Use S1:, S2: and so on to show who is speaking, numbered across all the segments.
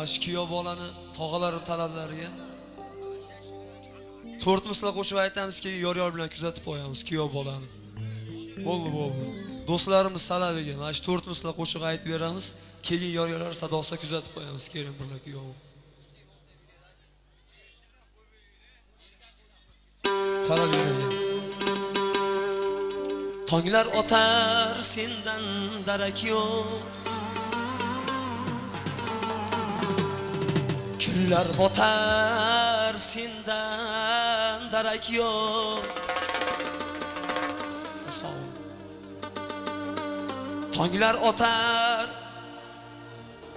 S1: Ash kuyov bolani tog'alari talablariga to'rt misla qo'shib aytamizki, yor-yor bilan kuzatib qo'yamiz kuyov bolani. Bo'ldi, bo'ldi. Do'stlarimiz talabiga mana shu to'rt misla qo'shiq aytib beramiz, keyin yor-yorlar sadosida kuzatib qo'yamiz kelin birga kuyov. Talab. Tonglar otar sendan darak yo'q. Kunlar botar sendan darak yo'q. Sağ otar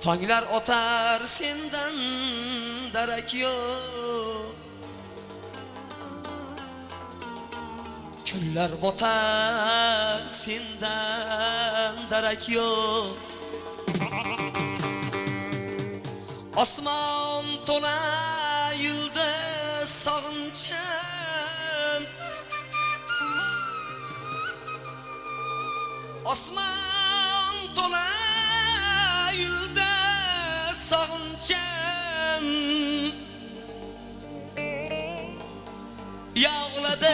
S1: Tonglar otar sendan darak yo'q. Kunlar botar sendan darak yo'q. Osmon to'la yulduz sog'inchim Osmon to'la yulduz sog'inchim Yağladı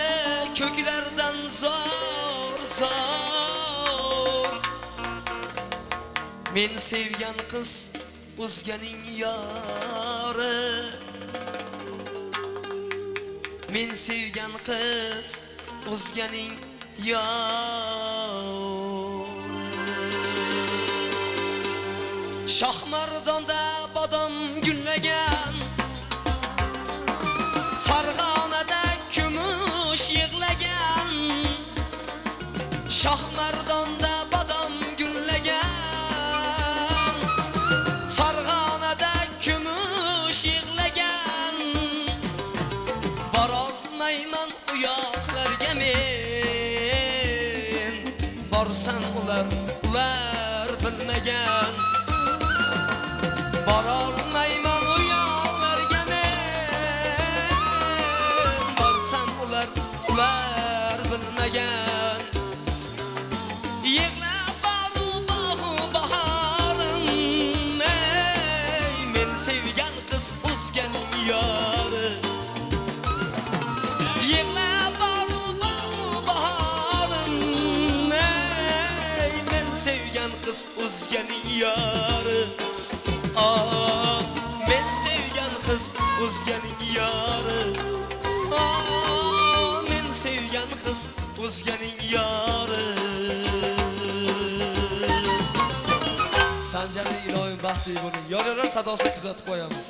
S1: köklerden zor zor. Men sevgan qiz o'zganing yori Men sevgan qiz o'zganing yori Shohmardonda bodom gullagan Farg'onada kumush yig'lagan Shohmardonda Borolmayman u yoqlarga men Borsam ular ular bilmagan Borolmayman o'zganing yori Ah, men sevgan qiz o'zganing yori Ah, men sevgan qiz o'zganing yori Sanjarli ilohim baxtli bo'ling. Yorlar sadosini kuzatib qo'yamiz.